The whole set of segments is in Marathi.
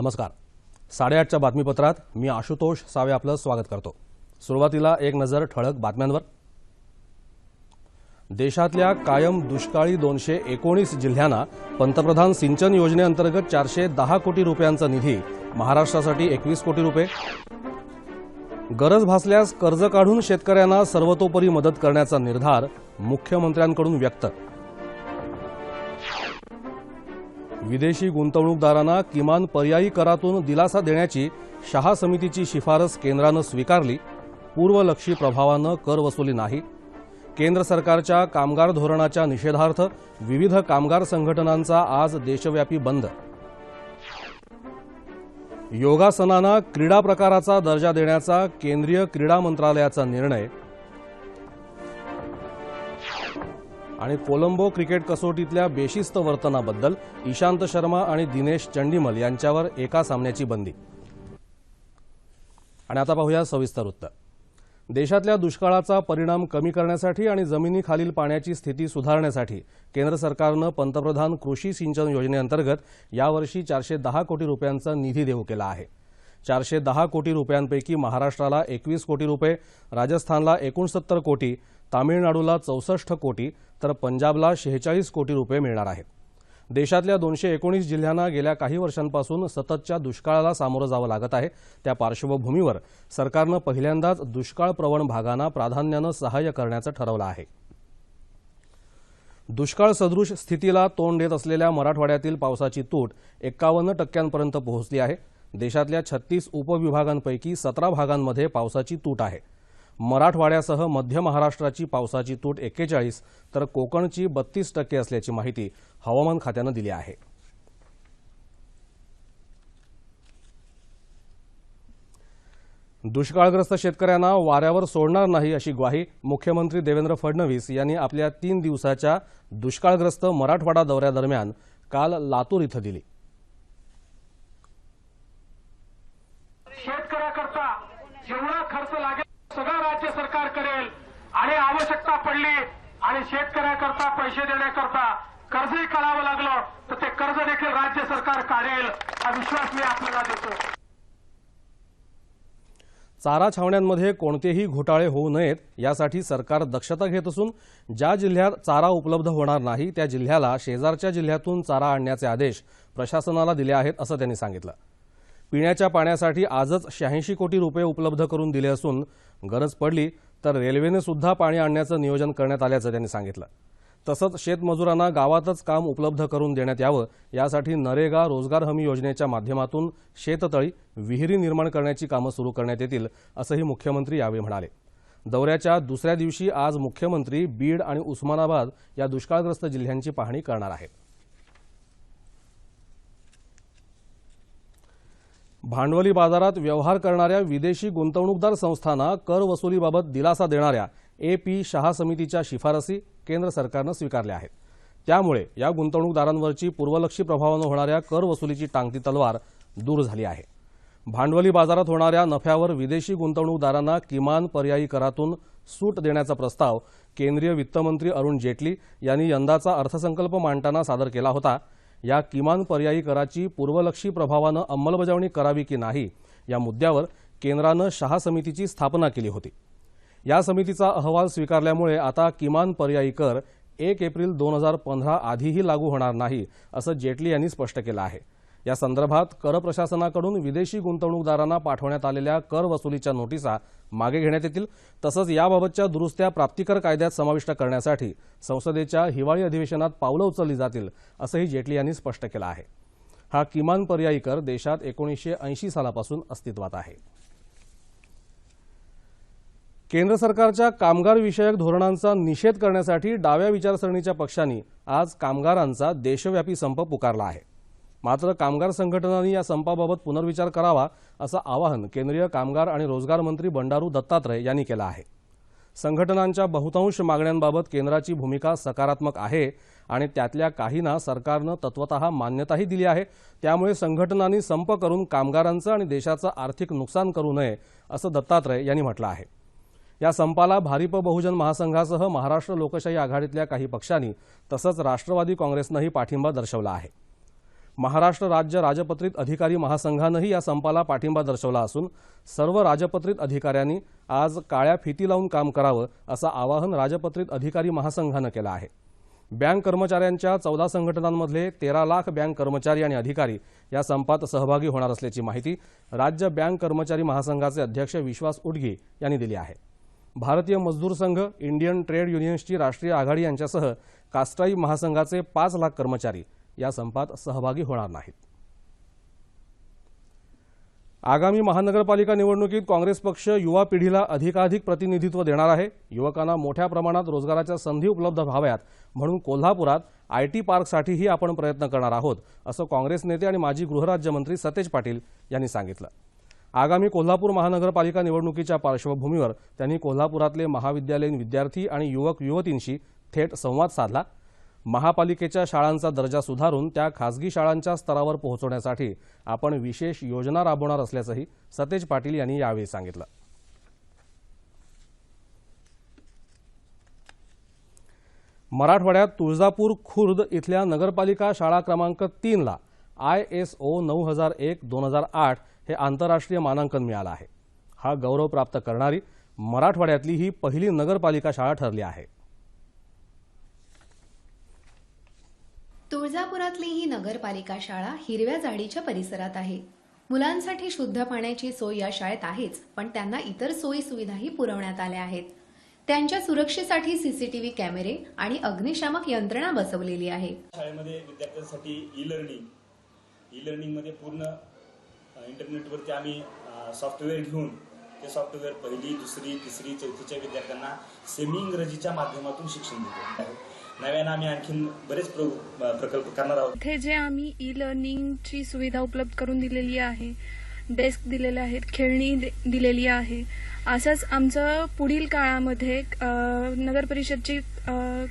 नमस्कार. साडेआठच्या बातमीपत्रात मी आशुतोष सावे आपलं स्वागत करतो. सुरुवातीला एक नजर ठळक बातम्यांवर. देशातल्या कायम दुष्काळी दोनशे एकोणीस जिल्ह्यांना पंतप्रधान सिंचन योजनेअंतर्गत चारशे दहा कोटी रुपयांचा निधी महाराष्ट्रासाठी एकवीस कोटी रुपये. गरज भासल्यास कर्ज काढून शेतकऱ्यांना सर्वतोपरी मदत करण्याचा निर्धार मुख्यमंत्र्यांकडून व्यक्त. विदेशी गुंतवणूकदारांना किमान पर्यायी करातून दिलासा देण्याची शहा समितीची शिफारस केंद्रानं स्वीकारली. पूर्वलक्षी प्रभावानं कर वसुली नाही. केंद्र सरकारच्या कामगार धोरणाच्या निषेधार्थ विविध कामगार संघटनांचा आज देशव्यापी बंद. योगासनांना क्रीडा प्रकाराचा दर्जा देण्याचा केंद्रीय क्रीडा मंत्रालयाचा निर्णय आणि कोलंबो क्रिकेट कसोटीतल्या बेशिस्त वर्तनाबद्दल ईशांत शर्मा आणि दिनेश चंडीमल यांच्यावर एका सामन्याची बंदी. आणि आता पाहूया सविस्तर वृत्त देशातल्या दुष्काळाचा परिणाम कमी करण्यासाठी आणि जमिनीखालील पाण्याची स्थिती सुधारण्यासाठी केंद्र सरकारनं पंतप्रधान कृषी सिंचन योजनेअंतर्गत यावर्षी चारशे दहा कोटी रुपयांचा निधी देऊ केला आहे. चारशे दहा कोटी रुपयांपैकी महाराष्ट्राला एकवीस कोटी रुपये राजस्थानला एकोणसत्तर कोटी तामिळनाडूला चौसष्ट कोटी तर पंजाबला शेहेचाळीस कोटी रुपये मिळणार आहेत. देशातल्या दोनशे एकोणीस जिल्ह्यांना गेल्या काही वर्षांपासून सततच्या दुष्काळाला सामोरं जावं लागत आहे. त्या पार्श्वभूमीवर सरकारनं पहिल्यांदाच दुष्काळ प्रवण भागांना प्राधान्यानं सहाय्य करण्याचं ठरवलं आहे. दुष्काळ सदृश स्थितीला तोंड देत असलेल्या मराठवाड्यातील पावसाची तूट एक्कावन्न टक्क्यांपर्यंत पोहोचली आहे. देशातल्या छत्तीस उपविभागांपैकी सतरा भागांमध्ये पावसाची तूट आहे. मराठवाड्यासह मध्य महाराष्ट्राची पावसाची तूट एक्केचाळीस तर कोकणची बत्तीस टक्के असल्याची माहिती हवामान खात्यानं दिली आहे. दुष्काळग्रस्त शेतकऱ्यांना वाऱ्यावर सोडणार नाही अशी ग्वाही मुख्यमंत्री देवेंद्र फडणवीस यांनी आपल्या तीन दिवसाच्या दुष्काळग्रस्त मराठवाडा दौऱ्यादरम्यान काल लातूर इथं दिली शेतकऱ्याकरता जेवढा खर्च लागेल सगळं राज्य सरकार करेल. आणि आवश्यकता पडली आणि शेतकऱ्याकरता पैसे देण्याकरता कर्जही काढावं लागलं तर ते कर्ज देखील राज्य सरकार काढेल. हा विश्वास मी आपल्याला देतो. चारा छावण्यांमध्ये कोणतेही घोटाळे होऊ नयेत यासाठी सरकार दक्षता घेत असून ज्या जिल्ह्यात चारा उपलब्ध होणार नाही त्या जिल्ह्याला शेजारच्या जिल्ह्यातून चारा आणण्याचे आदेश प्रशासनाला दिले आहेत असं त्यांनी सांगितलं. पिण्याच्या पाण्यासाठी आजच शहाऐंशी कोटी रुपये उपलब्ध करून दिले असून गरज पडली तर रेल्वेने सुद्धा पाणी आणण्याचं नियोजन करण्यात आल्याचं त्यांनी सांगितलं. तसंच शेतमजुरांना गावातच काम उपलब्ध करून देण्यात यावं यासाठी नरेगा रोजगार हमी योजनेच्या माध्यमातून शेततळी विहिरी निर्माण करण्याची कामं सुरू करण्यात येतील असंही मुख्यमंत्री यावेळी म्हणाले. दौऱ्याच्या दुसऱ्या दिवशी आज मुख्यमंत्री बीड आणि उस्मानाबाद या दुष्काळग्रस्त जिल्ह्यांची पाहणी करणार आहेत. भांडवली बाजारात व्यवहार करणाऱ्या विदेशी गुंतवणूकदार संस्थांना कर वसुलीबाबत दिलासा देणाऱ्या ए पी शहा समितीच्या शिफारसी केंद्र सरकारनं स्वीकारल्या आहेत. त्यामुळे या गुंतवणूकदारांवरची पूर्वलक्षी प्रभावानं होणाऱ्या कर वसुलीची टांगती तलवार दूर झाली आहे. भांडवली बाजारात होणाऱ्या नफ्यावर विदेशी गुंतवणूकदारांना किमान पर्यायी करातून सूट देण्याचा प्रस्ताव केंद्रीय वित्तमंत्री अरुण जेटली यांनी यंदाचा अर्थसंकल्प मांडताना सादर केला होता. या किमान पर्यायी कराची पूर्वलक्षी प्रभावानं अंमलबजावणी करावी की नाही या मुद्द्यावर केंद्रानं शहा समितीची स्थापना केली होती. या समितीचा अहवाल स्वीकारल्यामुळे आता किमान पर्यायी कर एक एप्रिल दोन हजार पंधरा आधीही लागू होणार नाही असं जेटली यांनी स्पष्ट केलं आहे. या संदर्भात कर प्रशासनाकडून विदेशी गुंतवणूकदारांना पाठवण्यात आलेल्या कर वसुलीच्या नोटिसा मागे घेण्यात येतील. तसंच याबाबतच्या दुरुस्त्या प्राप्तिकर कायद्यात समाविष्ट करण्यासाठी संसदेच्या हिवाळी अधिवेशनात पावलं उचलली जातील असंही जेटली यांनी स्पष्ट केलं आहे. हा किमान पर्यायी कर देशात एकोणीसशे ऐंशी सालापासून अस्तित्वात आहे. केंद्र सरकारच्या कामगारविषयक धोरणांचा निषेध करण्यासाठी डाव्या विचारसरणीच्या पक्षांनी आज कामगारांचा देशव्यापी संप पुकारला आहे. मात्र कामगार संघटनांनी या संपाबाबत पुनर्विचार करावा असं आवाहन केंद्रीय कामगार आणि रोजगार मंत्री बंडारू दत्तात्रय यांनी केलं आहे. संघटनांच्या बहुतांश मागण्यांबाबत केंद्राची भूमिका सकारात्मक आहे आणि त्यातल्या काहींना सरकारनं तत्वत मान्यताही दिली आहे. त्यामुळे संघटनांनी संप करून कामगारांचं आणि देशाचं आर्थिक नुकसान करू नये असं दत्तात्रय यांनी म्हटलं आहे. या संपाला भारिप बहुजन महासंघासह महाराष्ट्र लोकशाही आघाडीतल्या काही पक्षांनी तसंच राष्ट्रवादी काँग्रेसनंही पाठिंबा दर्शवला आहे. महाराष्ट्र राज्य राजपत्रित अधिकारी महासंघानंही या संपाला पाठिंबा दर्शवला असून सर्व राजपत्रित अधिकाऱ्यांनी आज काळ्या फिती लावून काम करावं असं आवाहन राजपत्रित अधिकारी महासंघानं केलं आहे. बँक कर्मचाऱ्यांच्या चौदा संघटनांमधले तेरा लाख बँक कर्मचारी आणि अधिकारी या संपात सहभागी होणार असल्याची माहिती राज्य बँक कर्मचारी महासंघाचे अध्यक्ष विश्वास उडगी यांनी दिली आहे. भारतीय मजदूर संघ इंडियन ट्रेड युनियन्सची राष्ट्रीय आघाडी यांच्यासह कास्टाई महासंघाचे पाच लाख कर्मचारी या संपात सहभागी होणार नाहीत. आगामी महानगरपालिका निवडणुकीत काँग्रेस पक्ष युवा पिढीला अधिकाधिक प्रतिनिधित्व देणार आहे. युवकांना मोठ्या प्रमाणात रोजगाराच्या संधी उपलब्ध व्हाव्यात म्हणून कोल्हापुरात आय टी पार्कसाठीही आपण प्रयत्न करणार आहोत असं काँग्रेस नेते आणि माजी गृहराज्यमंत्री सतेज पाटील यांनी सांगितलं. आगामी कोल्हापूर महानगरपालिका निवडणुकीच्या पार्श्वभूमीवर त्यांनी कोल्हापुरातले महाविद्यालयीन विद्यार्थी आणि युवक युवतींशी थेट संवाद साधला. महापालिकेच्या शाळांचा दर्जा सुधारून त्या खासगी शाळांच्या स्तरावर पोहोचवण्यासाठी आपण विशेष योजना राबवणार असल्याचंही सतेज पाटील यांनी यावेळी सांगितलं. मराठवाड्यात तुळजापूर खुर्द इथल्या नगरपालिका शाळा क्रमांक तीनला आय एस ओ नऊ हजार एक दोन हजार आठ हे आंतरराष्ट्रीय मानांकन मिळालं आहे. हा गौरव प्राप्त करणारी मराठवाड्यातली ही पहिली नगरपालिका शाळा ठरली आहे. तुळजापुरातली ही नगरपालिका शाळा हिरव्या झाडीच्या परिसरात आहे. मुलांसाठी शुद्ध पाण्याची सोय या शाळेत आहेच पण त्यांना इतर सोयी सुविधाही पुरवण्यात आल्या आहेत. त्यांच्या सुरक्षेसाठी सीसीटीव्ही कॅमेरे आणि अग्निशामक यंत्रणा बसवलेली आहे. शाळेमध्ये विद्यार्थ्यांसाठी ई लर्निंग ई लर्निंगमध्ये पूर्ण इंटरनेटवरती आम्ही सॉफ्टवेअर घेऊन ते सॉफ्टवेअर पहिली दुसरी तिसरी चौथीच्या विद्यार्थ्यांना सेमी इंग्रजीच्या माध्यमातून शिक्षण देतो. नव्यानं आम्ही आणखीन बरेच प्रकल्प करणार आहोत. इथे जे आम्ही ई लर्निंगची सुविधा उपलब्ध करून दिलेली आहे डेस्क दिलेले आहेत खेळणी दिलेली आहे असंच आमचं पुढील काळामध्ये नगर परिषदची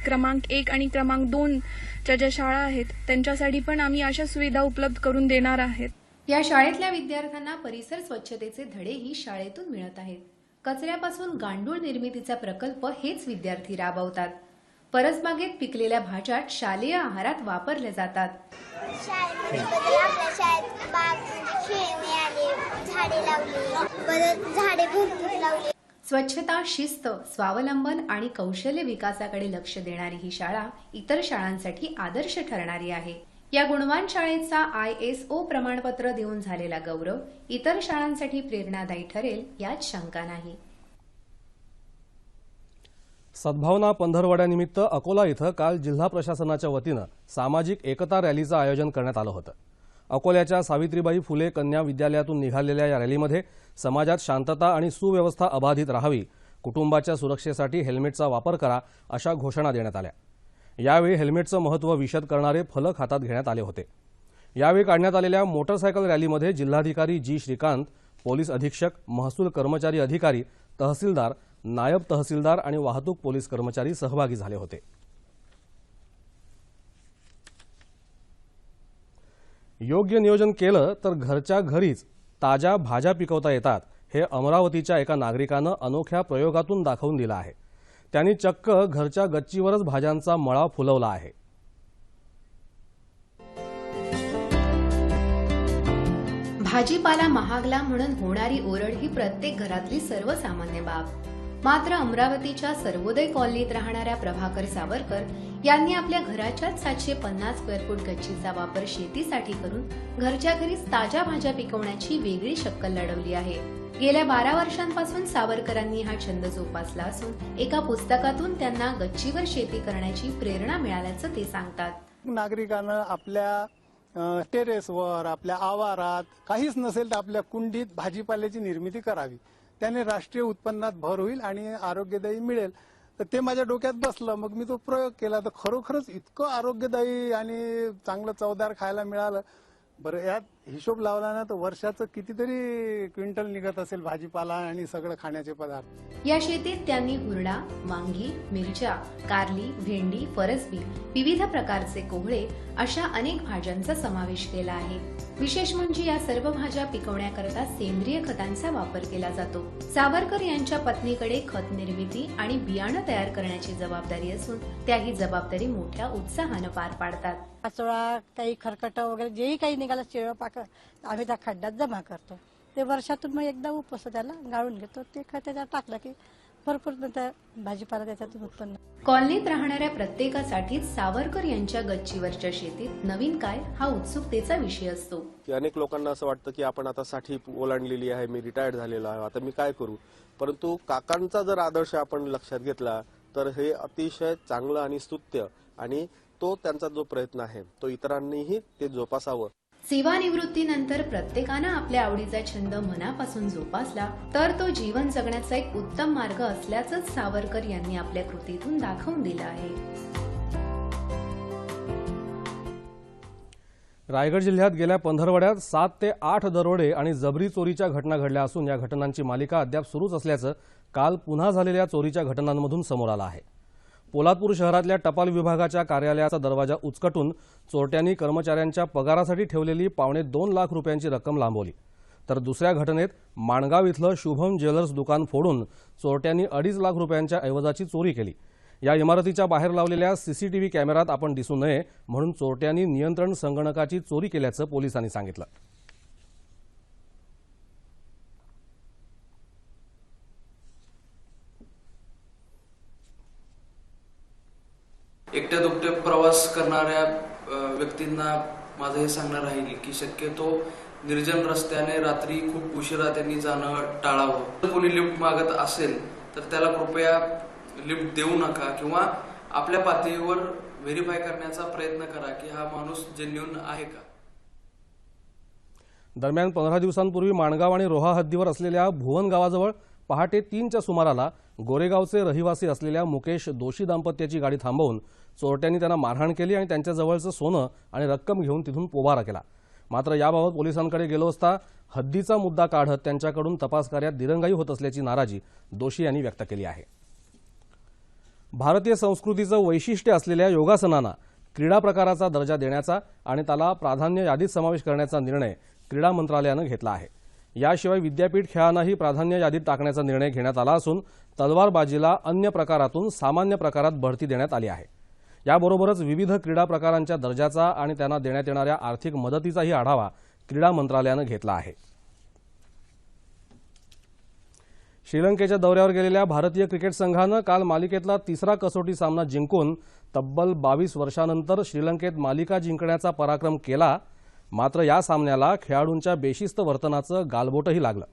क्रमांक एक आणि क्रमांक दोनच्या ज्या शाळा आहेत त्यांच्यासाठी पण आम्ही अशा सुविधा उपलब्ध करून देणार आहेत. या शाळेतल्या विद्यार्थ्यांना परिसर स्वच्छतेचे धडेही शाळेतून मिळत आहेत. कचऱ्यापासून गांडूळ निर्मितीचा प्रकल्प हेच विद्यार्थी राबवतात. परसबागेत पिकलेल्या भाज्या शालेय आहारात वापरल्या जातात. स्वच्छता शिस्त स्वावलंबन आणि कौशल्य विकासाकडे लक्ष देणारी ही शाळा इतर शाळांसाठी आदर्श ठरणारी आहे. या गुणवान शाळेचा आय एस ओ प्रमाणपत्र देऊन झालेला गौरव इतर शाळांसाठी प्रेरणादायी ठरेल यात शंका नाही. सद्भावना पंधरवड्यानिमित्त अकोला इथं काल जिल्हा प्रशासनाच्या वतीनं सामाजिक एकता रॅलीचं आयोजन करण्यात आलं होतं. अकोल्याच्या सावित्रीबाई फुले कन्या विद्यालयातून निघालेल्या या रॅलीमध्ये समाजात शांतता आणि सुव्यवस्था अबाधित राहावी कुटुंबाच्या सुरक्षेसाठी हेल्मेटचा वापर करा अशा घोषणा देण्यात आल्या. यावेळी हेल्मेटचं महत्त्व विशद करणारे फलक हातात घेण्यात आले होते. यावेळी काढण्यात आलेल्या मोटरसायकल रॅलीमध्ये जिल्हाधिकारी जी. श्रीकांत पोलीस अधीक्षक महसूल कर्मचारी अधिकारी तहसीलदार नायब तहसीलदार आणि वाहतूक पोलीस कर्मचारी सहभागी झाले होते. योग्य नियोजन केलं तर घरच्या घरीच ताज्या भाज्या पिकवता येतात हे अमरावतीच्या एका नागरिकानं अनोख्या प्रयोगातून दाखवून दिलं आहे. त्यांनी चक्क घरच्या गच्चीवरच भाज्यांचा मळा फुलवला आहे. भाजीपाला महागला म्हणून होणारी ओरड ही प्रत्येक घरातली सर्वसामान्य बाब. मात्र अमरावतीच्या सर्वोदय कॉलनीत राहणाऱ्या प्रभाकर सावरकर यांनी आपल्या घराच्याच सातशे पन्नास स्क्वेअर फूट गच्चीचा वापर शेतीसाठी करून घरच्या घरीच ताज्या भाज्या पिकवण्याची वेगळी शक्कल लढवली आहे. गेल्या बारा वर्षांपासून सावरकरांनी हा छंद जोपासला असून एका पुस्तकातून त्यांना गच्चीवर शेती करण्याची प्रेरणा मिळाल्याचं ते सांगतात. नागरिकांना आपल्या टेरेसवर आपल्या आवारात काहीच नसेल तर आपल्या कुंडीत भाजीपाल्याची निर्मिती करावी. त्याने राष्ट्रीय उत्पन्नात भर होईल आणि आरोग्यदायी मिळेल. तर ते माझ्या डोक्यात बसलं. मग मी तो प्रयोग केला. तर खरोखरच इतकं आरोग्यदायी आणि चांगलं चवदार खायला मिळालं. बरं यात हिशोब लावला ना तर वर्षाचं कितीतरी क्विंटल निघत असेल भाजीपाला आणि सगळं खाण्याचे पदार्थ. या शेतीत त्यांनी हुरडा वांगी मिरच्या कारली भेंडी फरसबी विविध प्रकारचे कोहळे अशा अनेक भाज्यांचा समावेश केला आहे. विशेष म्हणजे या सर्व भाज्या पिकवण्याकरता सेंद्रिय खतांचा वापर केला जातो. सावरकर यांच्या पत्नीकडे खत निर्मिती आणि बियाणं तयार करण्याची जबाबदारी असून त्या ही जबाबदारी मोठ्या उत्साहानं पार पाडतात. पाचोळा काही खरकट वगैरे जेही काही निघालं शिळं पाक आम्ही त्या खड्ड्यात जमा करतो. ते वर्षातून मग एकदा उपस त्याला गाळून घेतो. ते खत त्याच्यात टाकलं की भरपूर त्या भाजीपाला त्याच्यातून उत्पन्न कॉलनीत राहणाऱ्या प्रत्येकासाठीच सावरकर यांच्या गच्चीवरच्या शेतीत नवीन काय हा उत्सुकतेचा विषय असतो. अनेक लोकांना असं वाटतं की आपण आता साठी ओलांडलेली आहे मी रिटायर्ड झालेलो आहे आता मी काय करू? परंतु काकांचा जर आदर्श आपण लक्षात घेतला तर हे अतिशय चांगलं आणि स्तुत्य आणि तो त्यांचा जो प्रयत्न आहे तो इतरांनीही ते जोपासावं. सेवानिवृत्तीनंतर प्रत्येकानं आपल्या आवडीचा छंद मनापासून जोपासला तर तो जीवन जगण्याचा एक उत्तम मार्ग असल्याचंच सावरकर यांनी आपल्या कृतीतून दाखवून दिलं आहे. रायगड जिल्ह्यात गेल्या पंधरवड्यात सात ते आठ दरोडे आणि जबरी चोरीच्या घटना घडल्या असून या घटनांची मालिका अद्याप सुरूच असल्याचं काल पुन्हा झालेल्या चोरीच्या घटनांमधून समोर आलं आहे. पोलादपूर शहरातल्या टपाल विभागाच्या कार्यालयाचा दरवाजा उचकटून चोरट्यांनी कर्मचाऱ्यांच्या पगारासाठी ठेवलेली पावणे दोन लाख रुपयांची रक्कम लांबवली. तर दुसऱ्या घटनेत माणगाव इथलं शुभम ज्वेलर्स दुकान फोडून चोरट्यांनी अडीच लाख रुपयांच्या ऐवजाची चोरी केली. या इमारतीच्या बाहेर लावलेल्या सीसीटीव्ही कॅमेऱ्यात आपण दिसू नये म्हणून चोरट्यांनी नियंत्रण संगणकाची चोरी केल्याचं पोलिसांनी सांगितलं. करणाऱ्या व्यक्तींना माझं हे सांगणं राहील की शक्यतो निर्जन रस्त्याने रात्री खूप उशिरा त्यांनी जाणं टाळावं. जर कोणी लिफ्ट मागत असेल तर त्याला कृपया लिफ्ट देऊ नका किंवा आपल्या पातळीवर व्हेरीफाय करण्याचा प्रयत्न करा की हा माणूस जेन्युन आहे का? दरम्यान पंधरा दिवसांपूर्वी माणगाव आणि रोहा हद्दीवर असलेल्या भुवन गावाजवळ पहाटे तीनच्या सुमाराला गोरेगावचे रहिवासी असलेल्या मुकेश दोषी दाम्पत्याची गाडी थांबवून चोरट्यांनी त्यांना मारहाण केली आणि त्यांच्याजवळचं सोनं आणि रक्कम घेऊन तिथून पोबारा केला. मात्र याबाबत पोलिसांकडे गेलो असता हद्दीचा मुद्दा काढत त्यांच्याकडून तपास कार्यात दिरंगाई होत असल्याची नाराजी दोषी यांनी व्यक्त केली आहे. भारतीय संस्कृतीचं वैशिष्ट्य असलेल्या योगासनांना क्रीडा प्रकाराचा दर्जा देण्याचा आणि त्याला प्राधान्य यादीत समावेश करण्याचा निर्णय क्रीडा मंत्रालयानं घेतला आहे. याशिवाय विद्यापीठ खेळांनाही प्राधान्य यादीत टाकण्याचा निर्णय घेण्यात आला असून तलवारबाजीला अन्य प्रकारातून सामान्य प्रकारात बढती देण्यात आली आहे. याबरोबरच विविध क्रीडा प्रकारांच्या दर्जाचा आणि त्यांना देण्यात येणाऱ्या आर्थिक मदतीचाही आढावा क्रीडा मंत्रालयानं घेतला आहे. श्रीलंकेच्या दौऱ्यावर गेलेल्या भारतीय क्रिकेट संघानं काल मालिकेतला तिसरा कसोटी सामना जिंकून तब्बल बावीस वर्षानंतर श्रीलंकेत मालिका जिंकण्याचा पराक्रम केला. मात्र या सामन्याला खेळाडूंच्या बेशिस्त वर्तनाचं गालबोटही लागलं.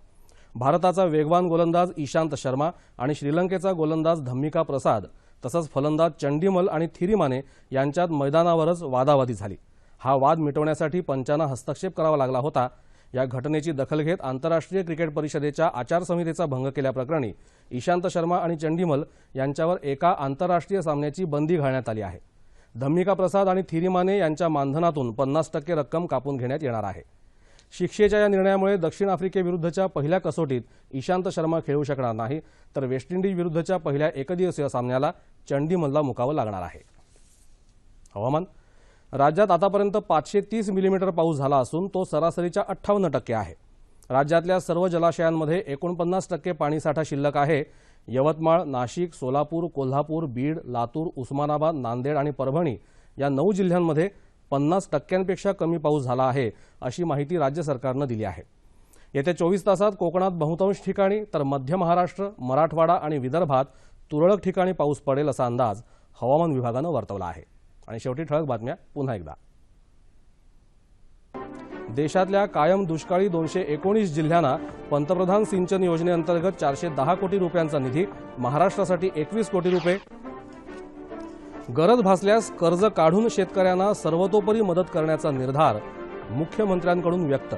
भारताचा वेगवान गोलंदाज इशांत शर्मा आणि श्रीलंकेचा गोलंदाज धम्मिका प्रसाद तसंच फलंदाज चंडीमल आणि थिरिमाने यांच्यात मैदानावरच वादावादी झाली. हा वाद मिटवण्यासाठी पंचांना हस्तक्षेप करावा लागला होता. या घटनेची दखल घेत आंतरराष्ट्रीय क्रिकेट परिषदेच्या आचारसंहितेचा भंग केल्याप्रकरणी इशांत शर्मा आणि चंडीमल यांच्यावर एका आंतरराष्ट्रीय सामन्याची बंदी घालण्यात आली आहे. धम्मिका प्रसाद आणि थिरिमाने यांच्या मानधनातून पन्नास टक्के रक्कम कापून घेण्यात येणार आहे. शिक्षेच्या या निर्णयामुळे दक्षिण आफ्रिकेविरुद्धच्या पहिल्या कसोटीत इशांत शर्मा खेळू शकणार नाही तर वेस्ट इंडिज विरुद्धच्या पहिल्या एकदिवसीय सामन्याला चंडीमलला मुकावं लागणार आहे. हवामान राज्यात आतापर्यंत पाचशे तीस मिलीमीटर पाऊस झाला असून तो सरासरीच्या अठ्ठावन्न टक्के आहे. राज्यातल्या सर्व जलाशयांमध्ये एकोणपन्नास टक्के पाणीसाठा शिल्लक आहे. यवतमाळ नाशिक सोलापूर कोल्हापूर बीड लातूर उस्मानाबाद नांदेड आणि परभणी या नऊ जिल्ह्यांमध्ये पन्नास टक्क्यांपेक्षा कमी पाऊस झाला आहे अशी माहिती राज्य सरकारनं दिली आहे. येत्या चोवीस तासात कोकणात बहुतांश ठिकाणी तर मध्य महाराष्ट्र मराठवाडा आणि विदर्भात तुरळक ठिकाणी पाऊस पडेल असा अंदाज हवामान विभागानं वर्तवला आहे. आणि शेवटी ठळक बातम्या पुन्हा एकदा. देशातल्या कायम दुष्काळी दोनशे एकोणीस जिल्ह्यांना पंतप्रधान सिंचन योजनेअंतर्गत चारशे दहा कोटी रुपयांचा निधी महाराष्ट्रासाठी एकवीस कोटी रुपये गरज भासल्यास कर्ज काढून शेतकऱ्यांना सर्वतोपरी मदत करण्याचा निर्धार मुख्यमंत्र्यांकडून व्यक्त.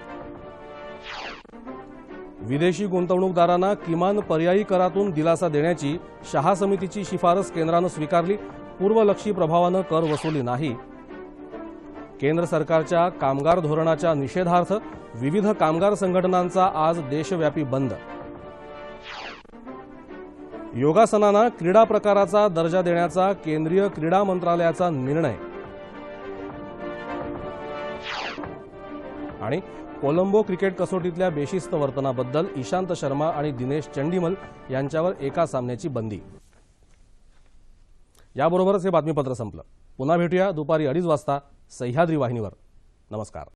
विदेशी गुंतवणूकदारांना किमान पर्यायी करातून दिलासा देण्याची शहा समितीची शिफारस केंद्रानं स्वीकारली. पूर्वलक्षी प्रभावानं कर वसुली नाही. केंद्र सरकारच्या कामगार धोरणाच्या निषेधार्थ विविध कामगार संघटनांचा आज देशव्यापी बंद. योगासनांना क्रीडा प्रकाराचा दर्जा देण्याचा केंद्रीय क्रीडा मंत्रालयाचा निर्णय. आणि कोलंबो क्रिकेट कसोटीतल्या बेशिस्त वर्तनाबद्दल इशांत शर्मा आणि दिनेश चंडीमल यांच्यावर एका सामन्याची बंदी. याबरोबरच हे बातमीपत्र संपलं. पुन्हा भेटूया दुपारी अडीच वाजता सह्याद्री वाहिनीवर. नमस्कार.